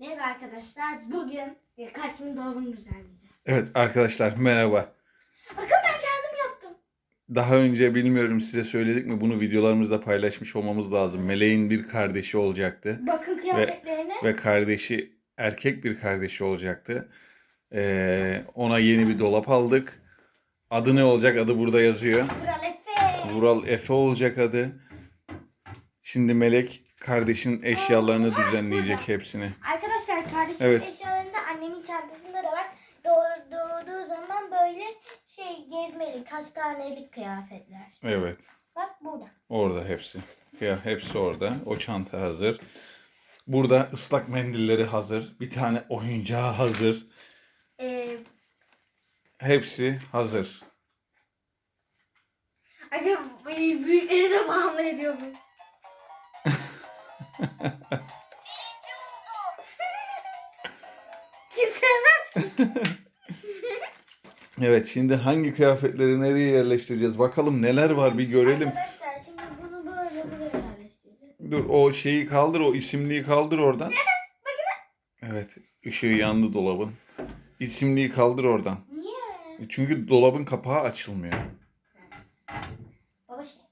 Merhaba arkadaşlar. Bugün kaçımın dolabını düzenleyeceğiz. Evet arkadaşlar merhaba. Bakın ben kendim yaptım. Daha önce bilmiyorum size söyledik mi bunu videolarımızda paylaşmış olmamız lazım. Meleğin bir kardeşi olacaktı Bakın kıyafetlerine. ve kardeşi erkek bir kardeşi olacaktı. Ee, ona yeni bir dolap aldık. Adı ne olacak? Adı burada yazıyor. Vural Efe. Vural Efe olacak adı. Şimdi Melek kardeşin eşyalarını düzenleyecek hepsini. Arkadaşlar kardeşimin Evet. eşyalarında annemin çantasında da var. Doğ- doğduğu zaman böyle şey gezmelik, hastanelik kıyafetler. Evet. Bak burada. Orada hepsi. Ya hepsi orada. O çanta hazır. Burada ıslak mendilleri hazır. Bir tane oyuncağı hazır. Ee, Hepsi hazır. arkadaşlar büyükleri de bağımlı ediyor bu. Sevmez? Evet şimdi hangi kıyafetleri nereye yerleştireceğiz? Bakalım neler var bir görelim. Arkadaşlar şimdi bunu böyle buraya yerleştireceğiz. Dur o şeyi kaldır o isimliği kaldır oradan. Evet ışığı yandı dolabın. İsimliği kaldır oradan. Niye? Çünkü dolabın kapağı açılmıyor. Baba şey.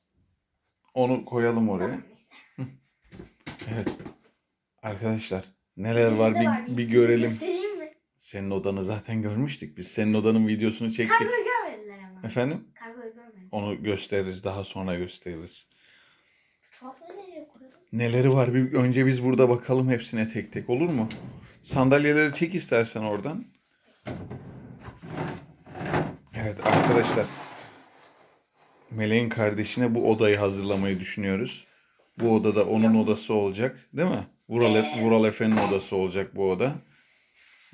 Onu koyalım oraya. Evet. Arkadaşlar neler var bir, bir İçinde görelim. Göstereyim? Senin odanı zaten görmüştük biz. Senin odanın videosunu çektik. Kargoyu görmediler ama. Efendim? Kargoyu görmediler. Onu gösteririz daha sonra gösteririz. Çorapları nereye koyalım? Neleri var bir önce biz burada bakalım hepsine tek tek olur mu? Sandalyeleri çek istersen oradan. Evet arkadaşlar. Meleğin kardeşine bu odayı hazırlamayı düşünüyoruz. Bu odada onun odası olacak, değil mi? Vural, Evet. Vural Efe'nin odası olacak bu oda.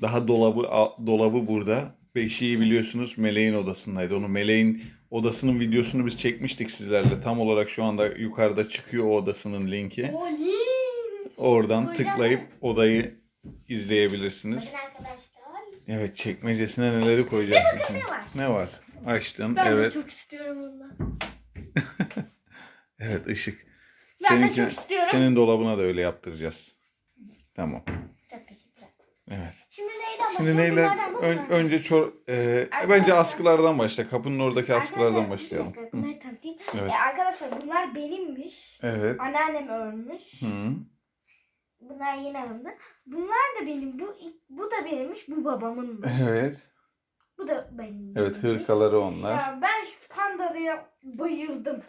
Daha dolabı a- dolabı burada. Beşiği biliyorsunuz Meleğin odasındaydı. Onu Meleğin odasının videosunu biz çekmiştik sizlerle. Tam olarak şu anda yukarıda çıkıyor o odasının linki. Oradan tıklayıp odayı izleyebilirsiniz. Evet çekmecesine neleri koyacaksın şimdi? ne var? Açtın. Ben evet. de çok istiyorum ondan. Evet ışık. Ben de çok istiyorum. Senin dolabına da öyle yaptıracağız. Tamam. Evet. Şimdi neyden Şimdi? Bunlardan, Ön- önce çor e, bence askılardan başla. Kapının oradaki askılardan Arkadaşlar, başlayalım. Bir dakika, Hı. bunları tanıtayım. Evet. E, arkadaşlar bunlar benimmiş. Evet. Anneannem örmüş. Hı. Bunlar yeni alındı. Bunlar da benim. Bu bu da benimmiş. Bu babamınmış. Evet. Bu da benim. Evet hırkaları onlar. Ya ben şu pandalıya bayıldım.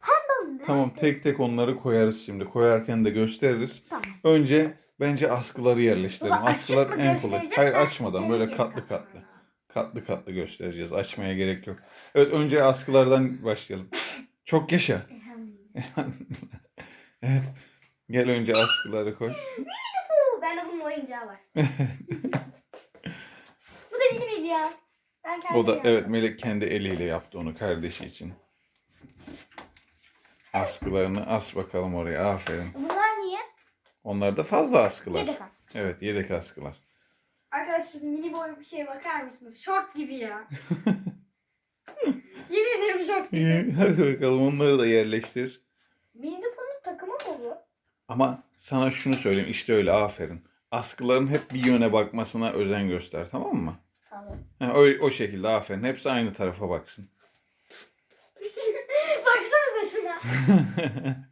Pandalı ne? Tamam tek tek onları koyarız şimdi. Koyarken de gösteririz. Tamam. Önce bence askıları yerleştirelim. Baba, Askılar en kolay. Hayır açmadan böyle katlı katlı. Katlı katlı göstereceğiz. Açmaya gerek yok. Evet önce askılardan başlayalım. Çok yaşa. Evet. Gel önce askıları koy. Huu, Bende bunun oyuncağı var. Bu da benim hediyem. Ben kendim O da yaptım. evet Melek kendi eliyle yaptı onu kardeşi için. Askılarını as bakalım oraya. Aferin. Niye? Onlar da fazla askılar. Yedek as. Evet yedek askılar. Arkadaşlar mini boy bir şeye bakar mısınız? Şort gibi ya. Yemin ederim şort gibi. Hadi bakalım onları da yerleştir. Mini bunun takımı mı bu? Ama sana şunu söyleyeyim işte öyle aferin. Askıların hep bir yöne bakmasına özen göster tamam mı? Tamam. Ha, o, o şekilde aferin. Hepsi aynı tarafa baksın. Baksanıza şuna.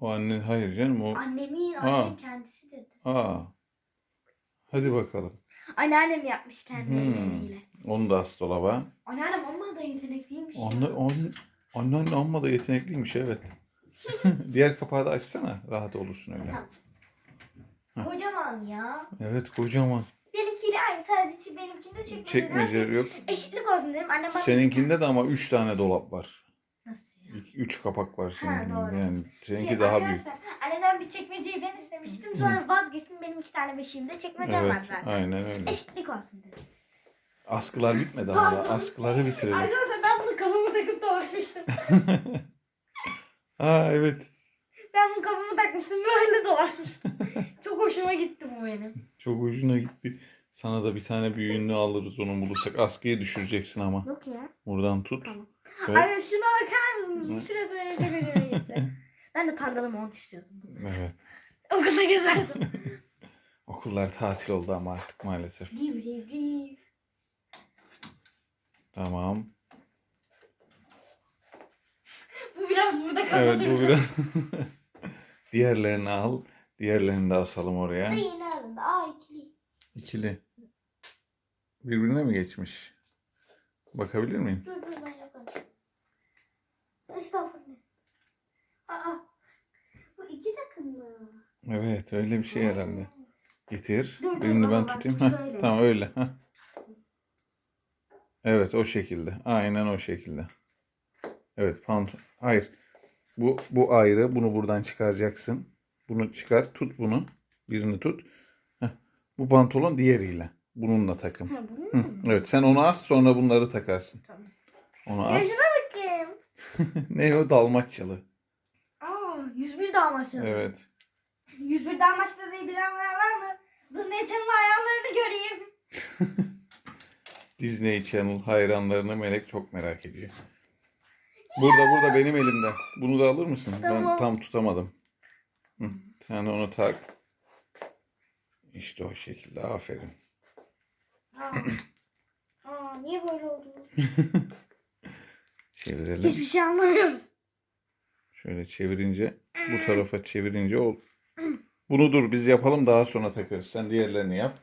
O annen hayır canım o. Annemin, annem kendisi dedi. Aa. Hadi bakalım. Anneannem yapmış kendi Hmm. elleriyle. Onu da as dolaba. Anneannem amma da yetenekliymiş. ya. Anne, anne, annen amma da yetenekliymiş evet. Diğer kapağı da açsana. Rahat olursun öyle. Tamam. Kocaman ya. Evet kocaman. Benimkiyle aynı sadece benimkinde çekmece. Çekmece yok. Eşitlik olsun dedim. Annem bak. Seninkinde de ama 3 tane dolap var. Nasıl 3 kapak var seninkinde. doğru. Yani seninki Şey, daha büyük. Annemden bir çekmeceyi ben istemiştim. Sonra vazgeçtim. Benim iki tane beşiğimde çekmecem var Evet zaten. aynen öyle. Eşitlik olsun dedim. Askılar bitmedi hala. Askıları bitirelim. Arkadaşlar ben bunu kafama takıp dolaşmıştım. Aa evet. ben bunu kafama takmıştım. Böyle dolaşmıştım. Çok hoşuma gitti bu benim. Çok hoşuna gitti. Sana da bir tane büyüğünü alırız onu bulursak. Askıya düşüreceksin ama. Yok ya. Buradan tut. Tamam. Koy. Ay şuna bakar mısınız? Bu şurası benim çok hoşuma gitti. Ben de pandalı mont istiyordum. Evet. Okulda gezerdim. Okullar tatil oldu ama artık maalesef. Riv riv riv. Tamam. Bu biraz burada kaldı. Evet bu biraz. Diğerlerini al. Diğerlerini de asalım oraya. Yeni alındı. Aa ikili. İkili. Birbirine mi geçmiş? Bakabilir miyim? Dur dur yaparım. Estağfurullah. Aa. Bu iki takım mı? Evet öyle bir şey herhalde. Getir. Dur, Birini ben bak, tutayım. Heh, tamam öyle. Heh. Evet o şekilde. Aynen o şekilde. Evet pant. Hayır. Bu bu ayrı. Bunu buradan çıkaracaksın. Bunu çıkar. Tut bunu. Birini tut. Heh. Bu pantolon diğeriyle. Bununla takım. Ha bunu Hı. Evet sen onu as sonra bunları takarsın. Tamam. Onu as. bakayım. ne o dalmaçyalı. Aa 101 Dalmaçyalı. Evet. 101 Dalmaçyalı'yı bilenler var mı? Disney Channel ayarlarını göreyim. Disney Channel hayranlarını Melek çok merak ediyor. Burada burada benim elimde. Bunu da alır mısın? Ben Tamam. tam tutamadım. Hı, sen onu tak. İşte o şekilde. Aferin. Aa. Aa niye böyle oldu? Çevirelim. Hiçbir şey anlamıyoruz. Şöyle çevirince bu tarafa çevirince ol. Bunu dur biz yapalım daha sonra takarız. Sen diğerlerini yap.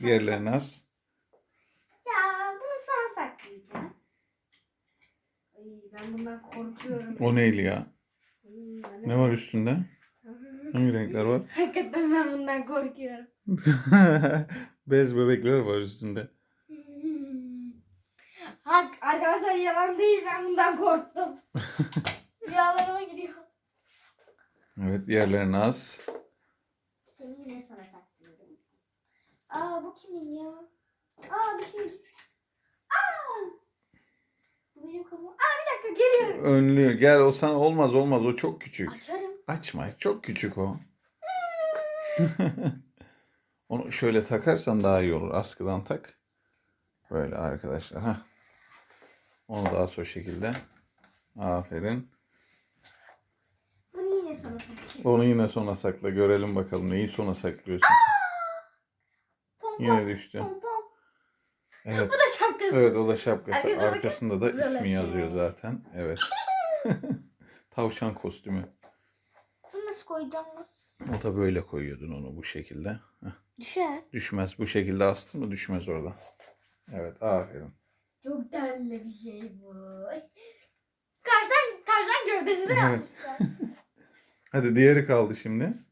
Diğerlerini az. Ya bunu sonra saklayacağım. Ay, ben bundan korkuyorum. O neyli ya? Hmm, Ne var üstünde? Hangi renkler var? Hakikaten ben bundan korkuyorum. Bez bebekler var üstünde. Hak arkadaşlar yalan değil ben bundan korktum. Rüyalarıma giriyor. Evet diğerlerini az. Seni yine sana saklıyorum. Aa bu kimin ya? Aa bir şey. Aa! Bu benim kafam. Aa bir dakika geliyorum. Önlüyor. Gel o sana olmaz olmaz o çok küçük. Açarım. Açma çok küçük o. Onu şöyle takarsan daha iyi olur. Askıdan tak. Böyle arkadaşlar. Heh. Onu da as o şekilde. Aferin. Bunu yine sana saklıyorum. Onu yine sona sakla. Görelim bakalım neyi sona saklıyorsun. Pom pom. Yine düştü. Pom pom. Evet. Bu da şapkası. Evet o da şapkası. Bakın. Arkasında da Buralar. ismi yazıyor zaten. Evet. Tavşan kostümü. Bunu nasıl koyacağız? O da böyle koyuyordun onu bu şekilde. Heh. Düşer. Düşmez. Bu şekilde astın mı düşmez orada. Evet aferin. Çok değerli bir şey bu. Tarzan, tarzan gövdesi de Evet. yapmışlar. Hadi diğeri kaldı şimdi.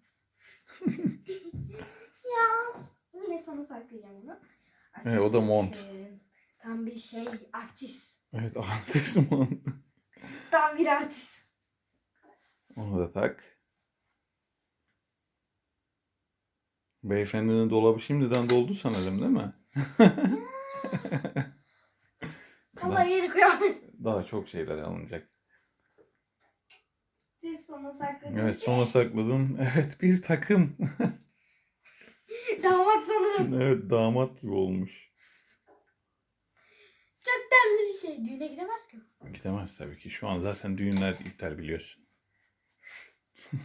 ya yine sonra saklayacağım bunu. Evet, o da mont. Ee, Tam bir şey artist. Evet artist mi? Tam bir artist. Onu da tak. Beyefendinin dolabı şimdiden doldu sanırım değil mi? Ama yeni kıyamet. Daha çok şeyler alınacak. Biz sonra sakladık. Evet sonra sakladım. Evet bir takım. Damat sanırım. evet damat gibi olmuş. Çok değerli bir şey. Düğüne gidemez ki. Gidemez tabii ki. Şu an zaten düğünler iptal biliyorsun.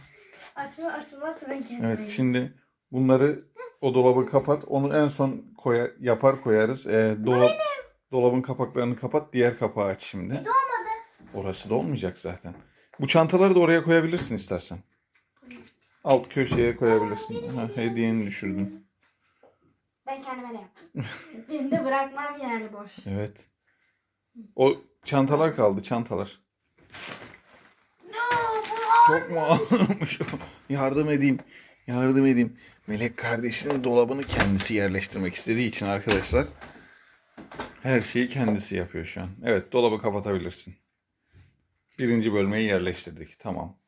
Açma açılmazsa ben kendime. Evet şimdi bunları o dolabı kapat. Onu en son koya, yapar koyarız. Ee, dolap, dolabın kapaklarını kapat. Diğer kapağı aç şimdi. Olmadı. Orası da olmayacak zaten. Bu çantaları da oraya koyabilirsin istersen. Alt köşeye koyabilirsin. Ha, hediyeni düşürdün. Ben kendime de yaptım. Beni de bırakmam yani boş. Evet. O çantalar kaldı çantalar. Çok mu ağırmış? Yardım edeyim. Yardım edeyim. Melek kardeşinin dolabını kendisi yerleştirmek istediği için arkadaşlar. Her şeyi kendisi yapıyor şu an. Evet dolabı kapatabilirsin. Birinci bölmeyi yerleştirdik. Tamam.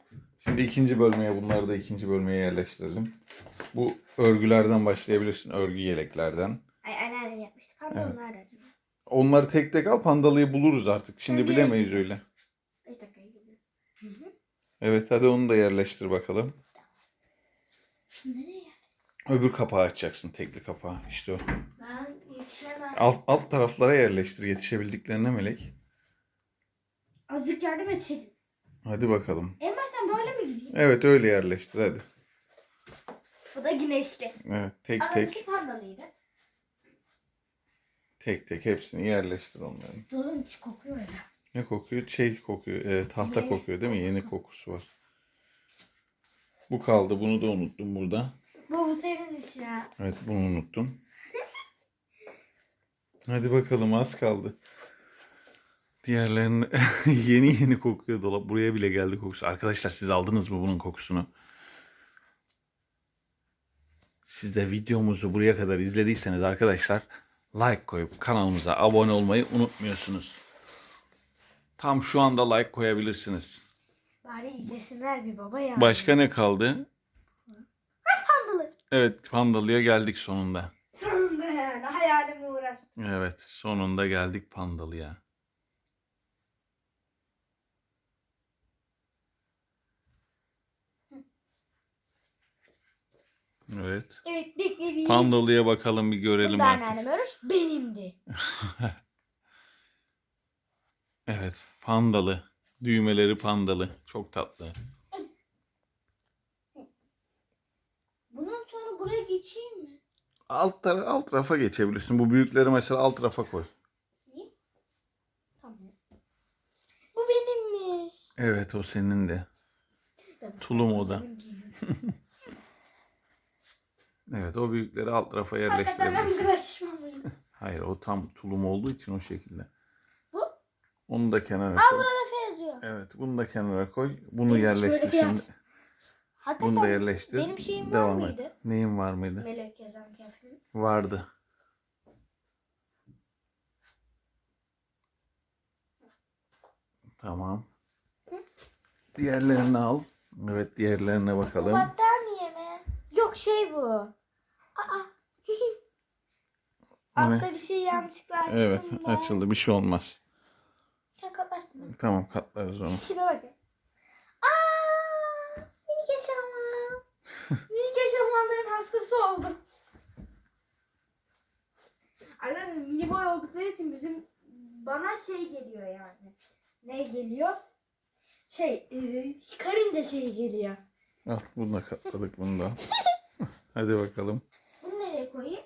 Şimdi ikinci bölmeye bunları da ikinci bölmeye yerleştirelim. Bu örgülerden başlayabilirsin. Örgü yeleklerden. Ay anneannem yapmıştı. Pardon nerede acaba? Onları tek tek al pandalıyı buluruz artık. Şimdi bir bilemeyiz öyle. 5 dakikaya. Evet hadi onu da yerleştir bakalım. Nereye? Öbür kapağı açacaksın. Tekli kapağı. İşte o. Yetişemem. Alt, alt taraflara yerleştir yetişebildiklerine melek. Azıcık yardım etseydin. Hadi bakalım. En baştan böyle mi gideyim? Evet öyle yerleştir hadi. Bu da güneşli. Evet tek Ama tek pandalıydı. tek tek hepsini yerleştir onların. Durun içi kokuyor ya. Ne kokuyor? Şey kokuyor. e, tahta Yeni kokuyor değil mi? Yeni kokusu var. Bu kaldı. Bunu da unuttum burada. Bu bu senin iş ya. Evet bunu unuttum. Hadi bakalım az kaldı. Diğerlerini yeni yeni kokuyor dolap. Buraya bile geldi kokusu. Arkadaşlar siz aldınız mı bunun kokusunu? Siz de videomuzu buraya kadar izlediyseniz arkadaşlar like koyup kanalımıza abone olmayı unutmuyorsunuz. Tam şu anda like koyabilirsiniz. Bari izlesinler bir baba ya. Başka ne kaldı? Pandalı. Evet Pandalı'ya geldik sonunda. Evet sonunda geldik Pandalı'ya. Evet. Evet beklediğim. Pandalı'ya bakalım bir görelim Bunda artık. anneannem öyle benimdi. Evet pandalı. Düğmeleri pandalı. Çok tatlı. Bundan sonra buraya geçeyim mi? Alt, tara- alt rafa geçebilirsin. Bu büyükleri mesela alt rafa koy. Tamam. Bu benimmiş. Evet o senin de. Tulum o da. Evet o büyükleri alt rafa Hakikaten ben bu yerleştirebilirsin. Hayır o tam tulum olduğu için o şekilde. Bu? Onu da kenara Aa koy. burada Efe yazıyor. Evet bunu da kenara koy. Bunu Benim şöyle yerleştir bir yer- şimdi. Hakikaten Bunu da yerleştir. benim şeyim var Devam et. mıydı? Neyin var mıydı? melek yazan kıyafetim. Vardı. Tamam. Diğerlerini al. Evet diğerlerine Bu bakalım. battaniye mi? Yok şey bu. Aa. Altta bir şey yanlışlıkla açtım Evet ben. açıldı bir şey olmaz. Sen kaparsın bunu. Tamam katlarız onu. Şuna bakın. Aa, minik eşofman. minik eşofmanların hastası oldum. Arkadaşlar mini boy oldukları için bizim bana şey geliyor yani. Ne geliyor? Şey, e, karınca şey geliyor. Al bunu da katladık bunu da. Hadi bakalım. Bunu nereye koyayım?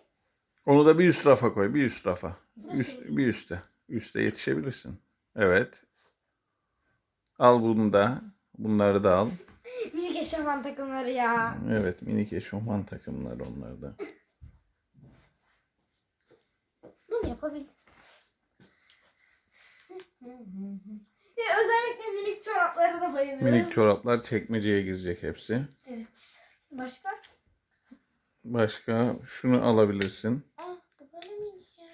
Onu da bir üst rafa koy. Bir üst rafa. Üst, bir üste. Üste yetişebilirsin. Evet. Al bunu da. Bunları da al. Eşofman takımları ya. Evet minik eşofman takımlar onlar da. Bunu yapabildim. Ya özellikle minik çoraplara da bayılıyorum. Minik çoraplar çekmeceye girecek hepsi. Evet. Başka? Başka şunu alabilirsin. Aa bu böyle miydi ya?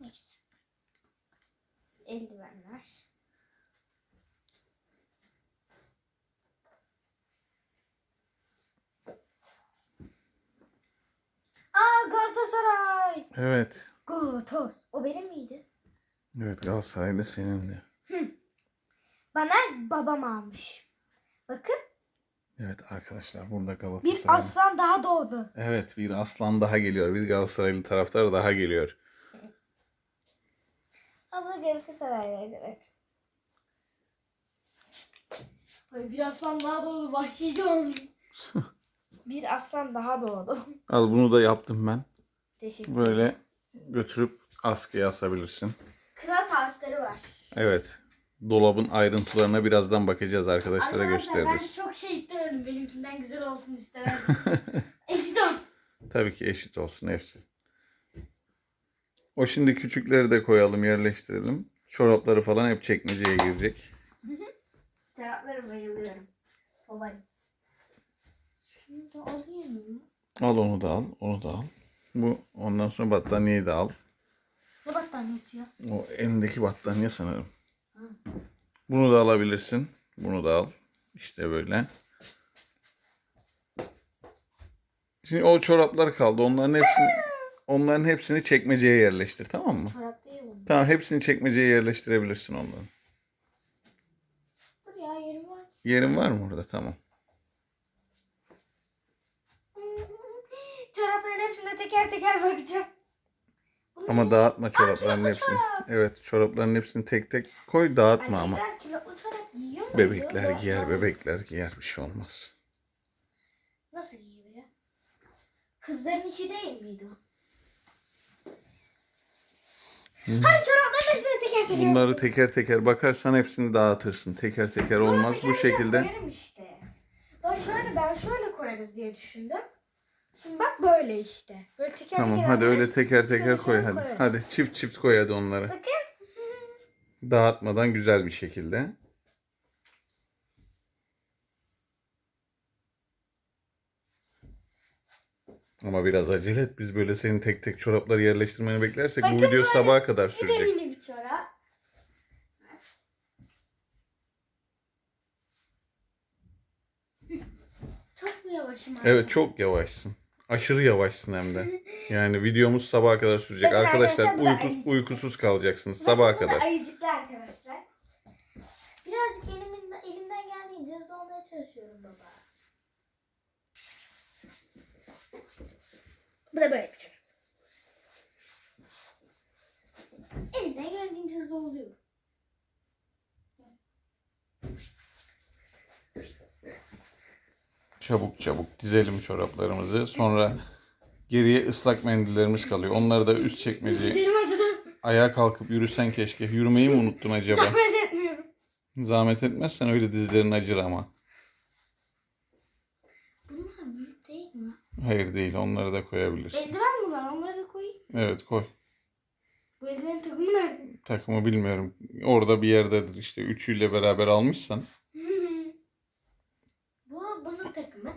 Neyse. Eldivenler. Aa Galatasaray. Evet. Golatos. O benim miydi? Evet Galatasaray'da senin de. Bana babam almış. Bakın Evet arkadaşlar burada bir Galatasaray. aslan daha doğdu. Evet bir aslan daha geliyor. Bir Galatasaraylı taraftar daha geliyor. Abla Galatasaray'daydı bak. Ay, bir aslan daha doğdu. Vahşice olmuş. bir aslan daha doğdu. Al bunu da yaptım ben. Teşekkür Böyle götürüp askıya asabilirsin. Kral taşları var. Evet. Dolabın ayrıntılarına birazdan bakacağız arkadaşlara Arkadaşlar ben gösteririz. çok şey istemedim. Benimkinden güzel olsun istemedim. Eşit olsun. Tabii ki eşit olsun hepsi. O şimdi küçükleri de koyalım, yerleştirelim. Çorapları falan hep çekmeceye girecek. Taraflara bayılıyorum. Olay. Da alayım mı? Al onu da al, onu da al. Bu ondan sonra battaniyeyi de al. Ne battaniyesi ya? O elindeki battaniye sanırım. Bunu da alabilirsin. Bunu da al. İşte böyle. Şimdi o çoraplar kaldı. Onların hepsini onların hepsini çekmeceye yerleştir, tamam mı? Çorap değil bu. Tamam, hepsini çekmeceye yerleştirebilirsin onların. Dur ya yerim var. Yerin var mı orada? Tamam. Çorapların hepsine teker teker bakacağım. Ama dağıtma çorapların hepsini. çorap. Evet, çorapların hepsini tek tek koy, dağıtma ama. Erkekler kilotlu çorap giyiyor mu? Bebekler Yok, giyer, yok. bebekler giyer. Bir şey olmaz. Nasıl giyiyor ya? Kızların işi değil miydi o? Hadi çorapların hepsini teker teker. Bunları teker teker bakarsan hepsini dağıtırsın. Teker teker olmaz. Bu şekilde. Koyarım işte. Ben şöyle ben şöyle koyarız diye düşündüm. Şimdi bak böyle işte. Böyle teker Tamam teker hadi öyle teker teker Şöyle koy şöyle hadi. koyarız. Hadi çift çift koy hadi onları. Bakın. Dağıtmadan güzel bir şekilde. Ama biraz acele et. Biz böyle senin tek tek çorapları yerleştirmeni beklersek bu Bakın video böyle. sabaha kadar Bir de sürecek. mini bir çorap. Çok mu yavaşım anne? Evet çok yavaşsın. Aşırı yavaşsın hem de. Yani videomuz sabaha kadar sürecek. Bakın Arkadaşlar arkadaşlar, bu da uykus, ayıcık. uykusuz kalacaksınız Bakın sabaha bu da kadar. ayıcıklı arkadaşlar. Birazcık elimden, elimden geldiğince hızlı olmaya çalışıyorum baba. Bu da böyle bir çorap. Elimden geldiğince hızlı oluyor. Çabuk çabuk dizelim çoraplarımızı. Sonra geriye ıslak mendillerimiz kalıyor. Onları da üst çekmeceye Dizlerim acıdı. ayağa kalkıp yürüsen keşke. Yürümeyi mi unuttun acaba? Zahmet etmiyorum. Zahmet etmezsen öyle dizlerin acır ama. Bunlar büyük değil mi? Hayır değil onları da koyabilirsin. Eldiven bunlar onları da koyayım. Evet koy. Bu eldivenin takımı nerede? Takımı bilmiyorum. Orada bir yerdedir işte. Üçüyle beraber almışsan. bu bunun takımı.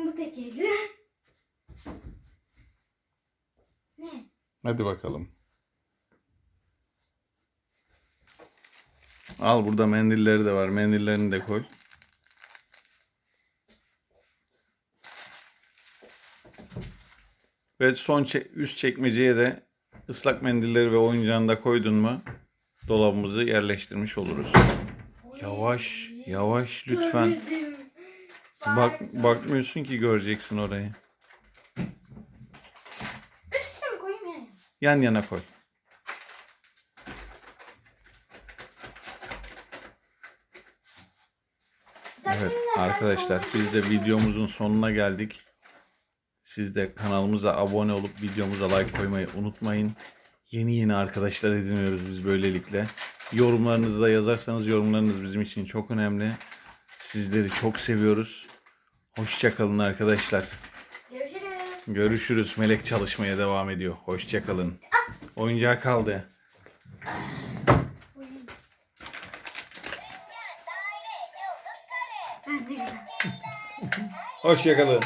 Sanırım bu tek elli. Ne? Hadi bakalım. Al burada mendilleri de var. Mendillerini de koy. Ve son çe- üst çekmeceye de ıslak mendilleri ve oyuncağını da koydun mu dolabımızı yerleştirmiş oluruz. Yavaş, yavaş lütfen. Bak bakmıyorsun ki göreceksin orayı. Üst üste mi koyayım yani? Yan yana koy. Evet arkadaşlar biz de videomuzun sonuna geldik. Siz de kanalımıza abone olup videomuza like koymayı unutmayın. Yeni yeni arkadaşlar ediniyoruz biz böylelikle. Yorumlarınızı da yazarsanız yorumlarınız bizim için çok önemli. Sizleri çok seviyoruz. Hoşçakalın arkadaşlar. Görüşürüz. Görüşürüz. Melek çalışmaya devam ediyor. Hoşçakalın. Oyuncağı kaldı. Güzel. Hoşçakalın.